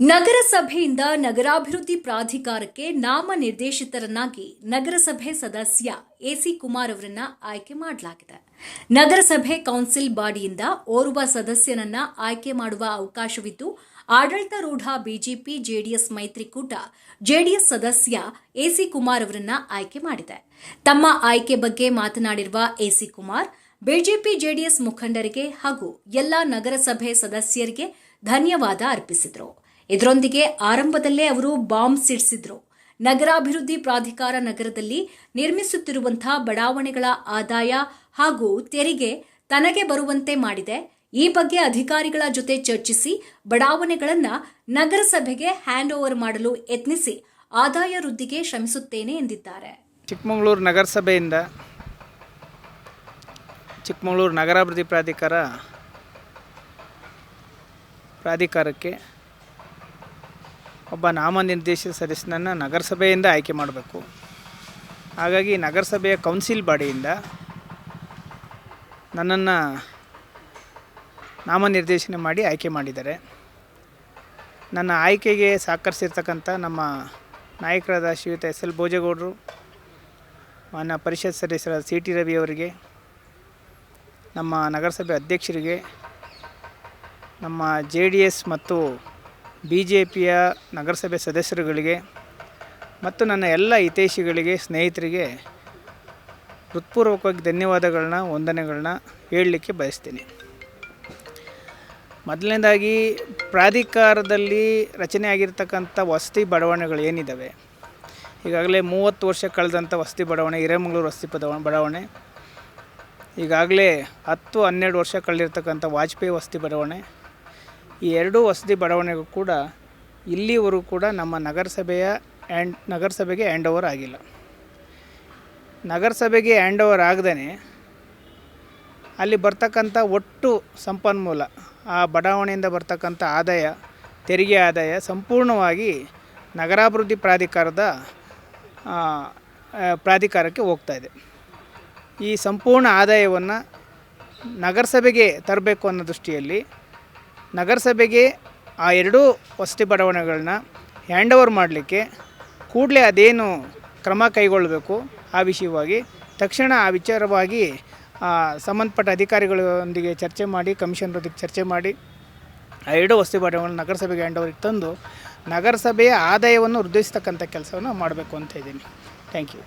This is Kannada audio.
ನಗರಸಭೆಯಿಂದ ನಗರಾಭಿವೃದ್ಧಿ ಪ್ರಾಧಿಕಾರಕ್ಕೆ ನಾಮನಿರ್ದೇಶಿತರನ್ನಾಗಿ ನಗರಸಭೆ ಸದಸ್ಯ ಎಸಿ ಕುಮಾರ್ ಅವರನ್ನ ಆಯ್ಕೆ ಮಾಡಲಾಗಿದೆ. ನಗರಸಭೆ ಕೌನ್ಸಿಲ್ ಬಾಡಿಯಿಂದ ಓರ್ವ ಸದಸ್ಯನನ್ನ ಆಯ್ಕೆ ಮಾಡುವ ಅವಕಾಶವಿದ್ದು, ಆಡಳಿತಾರೂಢ ಬಿಜೆಪಿ, ಜೆಡಿಎಸ್ ಮೈತ್ರಿಕೂಟ, ಜೆಡಿಎಸ್ ಸದಸ್ಯ ಎಸಿ ಕುಮಾರ್ ಅವರನ್ನ ಆಯ್ಕೆ ಮಾಡಿದೆ. ತಮ್ಮ ಆಯ್ಕೆ ಬಗ್ಗೆ ಮಾತನಾಡಿರುವ ಎಸಿ ಕುಮಾರ್, ಬಿಜೆಪಿ, ಜೆಡಿಎಸ್ ಮುಖಂಡರಿಗೆ ಹಾಗೂ ಎಲ್ಲಾ ನಗರಸಭೆ ಸದಸ್ಯರಿಗೆ ಧನ್ಯವಾದ ಅರ್ಪಿಸಿದರು. ಇದರೊಂದಿಗೆ ಆರಂಭದಲ್ಲೇ ಅವರು ಬಾಂಬ್ ಸಿಡಿಸಿದ್ರು. ನಗರಾಭಿವೃದ್ಧಿ ಪ್ರಾಧಿಕಾರ ನಗರದಲ್ಲಿ ನಿರ್ಮಿಸುತ್ತಿರುವಂತಹ ಬಡಾವಣೆಗಳ ಆದಾಯ ಹಾಗೂ ತೆರಿಗೆ ತನಗೆ ಬರುವಂತೆ ಮಾಡಿದೆ. ಈ ಬಗ್ಗೆ ಅಧಿಕಾರಿಗಳ ಜೊತೆ ಚರ್ಚಿಸಿ ಬಡಾವಣೆಗಳನ್ನು ನಗರಸಭೆಗೆ ಹ್ಯಾಂಡ್ ಓವರ್ ಮಾಡಲು ಯತ್ನಿಸಿ ಆದಾಯ ವೃದ್ಧಿಗೆ ಶ್ರಮಿಸುತ್ತೇನೆ ಎಂದಿದ್ದಾರೆ. ಚಿಕ್ಕಮಗಳೂರು ನಗರಸಭೆಯಿಂದ ಚಿಕ್ಕಮಗಳೂರು ನಗರಾಭಿವೃದ್ಧಿ ಪ್ರಾಧಿಕಾರ ಪ್ರಾಧಿಕಾರಕ್ಕೆ ಒಬ್ಬ ನಾಮನಿರ್ದೇಶಿತ ಸದಸ್ಯನನ್ನು ನಗರಸಭೆಯಿಂದ ಆಯ್ಕೆ ಮಾಡಬೇಕು. ಹಾಗಾಗಿ ನಗರಸಭೆಯ ಕೌನ್ಸಿಲ್ ಬಾಡಿಯಿಂದ ನನ್ನನ್ನು ನಾಮನಿರ್ದೇಶನ ಮಾಡಿ ಆಯ್ಕೆ ಮಾಡಿದ್ದಾರೆ. ನನ್ನ ಆಯ್ಕೆಗೆ ಸಹಕರಿಸಿರ್ತಕ್ಕಂಥ ನಮ್ಮ ನಾಯಕರಾದ ಶ್ರೀಯುತ ಎಸ್ ಎಲ್ ಭೋಜೇಗೌಡರು, ಮಾನ್ಯ ಪರಿಷತ್ ಸದಸ್ಯರಾದ ಸಿ ಟಿ ರವಿ ಅವರಿಗೆ, ನಮ್ಮ ನಗರಸಭೆ ಅಧ್ಯಕ್ಷರಿಗೆ, ನಮ್ಮ ಜೆ ಡಿ ಎಸ್ ಮತ್ತು ಬಿ ಜೆ ಪಿಯ ನಗರಸಭೆ ಸದಸ್ಯರುಗಳಿಗೆ ಮತ್ತು ನನ್ನ ಎಲ್ಲ ಹಿತೈಷಿಗಳಿಗೆ, ಸ್ನೇಹಿತರಿಗೆ ಹೃತ್ಪೂರ್ವಕವಾಗಿ ಧನ್ಯವಾದಗಳನ್ನ, ವಂದನೆಗಳನ್ನ ಹೇಳಲಿಕ್ಕೆ ಬಯಸ್ತೀನಿ. ಮೊದಲನೇದಾಗಿ, ಪ್ರಾಧಿಕಾರದಲ್ಲಿ ರಚನೆ ಆಗಿರ್ತಕ್ಕಂಥ ವಸತಿ ಬಡಾವಣೆಗಳು ಏನಿದ್ದಾವೆ ಈಗಾಗಲೇ ಮೂವತ್ತು ವರ್ಷ ಕಳೆದಂಥ ವಸತಿ ಬಡಾವಣೆ, ಹಿರೇಮಂಗ್ಳೂರು ವಸತಿ ಬಡವಣೆ ಬಡಾವಣೆ. ಈಗಾಗಲೇ ಹತ್ತು ಹನ್ನೆರಡು ವರ್ಷ ಕಳೆದಿರ್ತಕ್ಕಂಥ ವಾಜಪೇಯಿ ವಸತಿ ಬಡಾವಣೆ. ಈ ಎರಡೂ ವಸತಿ ಬಡಾವಣೆಗೂ ಕೂಡ ಇಲ್ಲಿವರೆಗೂ ಕೂಡ ನಮ್ಮ ನಗರಸಭೆಯ ಆ್ಯಂಡ್ ನಗರಸಭೆಗೆ ಆ್ಯಂಡ್ ಓವರ್ ಆಗಿಲ್ಲ. ನಗರಸಭೆಗೆ ಆ್ಯಂಡ್ ಓವರ್ ಆಗದೇ ಅಲ್ಲಿ ಬರ್ತಕ್ಕಂಥ ಒಟ್ಟು ಸಂಪನ್ಮೂಲ, ಆ ಬಡಾವಣೆಯಿಂದ ಬರ್ತಕ್ಕಂಥ ಆದಾಯ, ತೆರಿಗೆ ಆದಾಯ ಸಂಪೂರ್ಣವಾಗಿ ನಗರಾಭಿವೃದ್ಧಿ ಪ್ರಾಧಿಕಾರದ ಪ್ರಾಧಿಕಾರಕ್ಕೆ ಹೋಗ್ತಾ ಇದೆ. ಈ ಸಂಪೂರ್ಣ ಆದಾಯವನ್ನು ನಗರಸಭೆಗೆ ತರಬೇಕು ಅನ್ನೋ ದೃಷ್ಟಿಯಲ್ಲಿ ನಗರಸಭೆಗೆ ಆ ಎರಡೂ ವಸತಿ ಬಡಾವಣೆಗಳನ್ನ ಹ್ಯಾಂಡ್ ಓವರ್ ಮಾಡಲಿಕ್ಕೆ ಕೂಡಲೇ ಅದೇನು ಕ್ರಮ ಕೈಗೊಳ್ಳಬೇಕು, ಆ ವಿಷಯವಾಗಿ ತಕ್ಷಣ ಆ ವಿಚಾರವಾಗಿ ಸಂಬಂಧಪಟ್ಟ ಅಧಿಕಾರಿಗಳೊಂದಿಗೆ ಚರ್ಚೆ ಮಾಡಿ ಕಮಿಷನ್ರೊಂದಿಗೆ ಚರ್ಚೆ ಮಾಡಿ, ಆ ಎರಡು ವಸತಿ ಬಡಾವಣೆ ನಗರಸಭೆಗೆ ಹ್ಯಾಂಡ್ ಓವರಿಗೆ ತಂದು, ನಗರಸಭೆಯ ಆದಾಯವನ್ನು ವೃದ್ಧಿಸ್ತಕ್ಕಂಥ ಕೆಲಸವನ್ನು ಮಾಡಬೇಕು ಅಂತ ಇದ್ದೀನಿ. Thank you